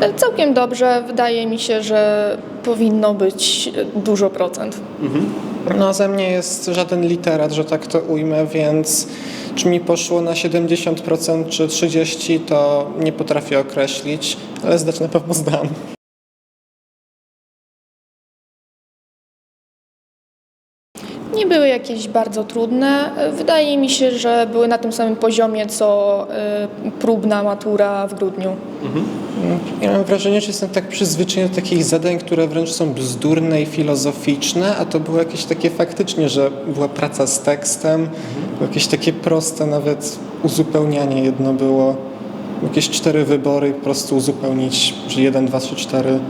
E, Całkiem dobrze. Wydaje mi się, że powinno być dużo procent. No ze mnie jest żaden literat, że tak to ujmę, więc czy mi poszło na 70% czy 30% to nie potrafię określić, ale zdać na pewno zdam. Nie były jakieś bardzo trudne. Wydaje mi się, że były na tym samym poziomie co e, próbna matura w grudniu. Ja mam wrażenie, że jestem tak przyzwyczajony do takich zadań, które wręcz są bzdurne i filozoficzne, a to było jakieś takie faktycznie, że była praca z tekstem, jakieś takie proste nawet uzupełnianie jedno było. Jakieś cztery wybory i po prostu uzupełnić, że jeden, dwa, trzy, cztery.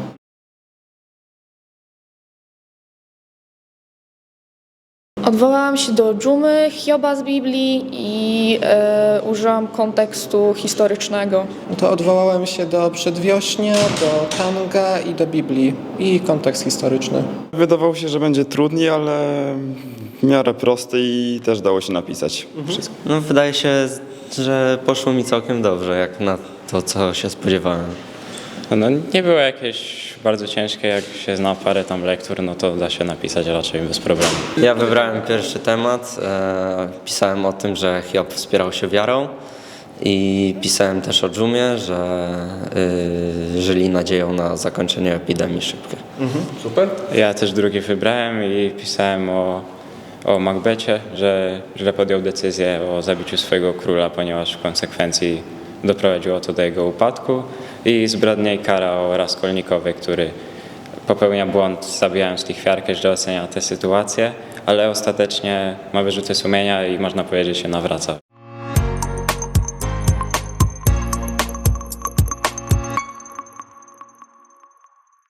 Odwołałam się do dżumy, Hioba z Biblii i e, użyłam kontekstu historycznego. No to odwołałem się do Przedwiośnia, do Tanga i do Biblii i kontekst historyczny. Wydawało się, że będzie trudniej, ale w miarę prosty i też dało się napisać wszystko. No, wydaje się, że poszło mi całkiem dobrze, jak na to, co się spodziewałem. No nie było jakieś bardzo ciężkie, jak się zna parę tam lektur, no to da się napisać raczej bez problemu. Ja wybrałem pierwszy temat. E, pisałem o tym, że Hiob wspierał się wiarą i pisałem też o dżumie, że y, żyli nadzieją na zakończenie epidemii szybkie. Ja też drugi wybrałem i pisałem o, o Macbecie, że źle podjął decyzję o zabiciu swojego króla, ponieważ w konsekwencji doprowadziło to do jego upadku i zbrodnia i kara o Raskolnikowie, który popełnia błąd zabijając lichwiarkę, źle ocenia tę sytuację, ale ostatecznie ma wyrzuty sumienia i można powiedzieć się nawraca.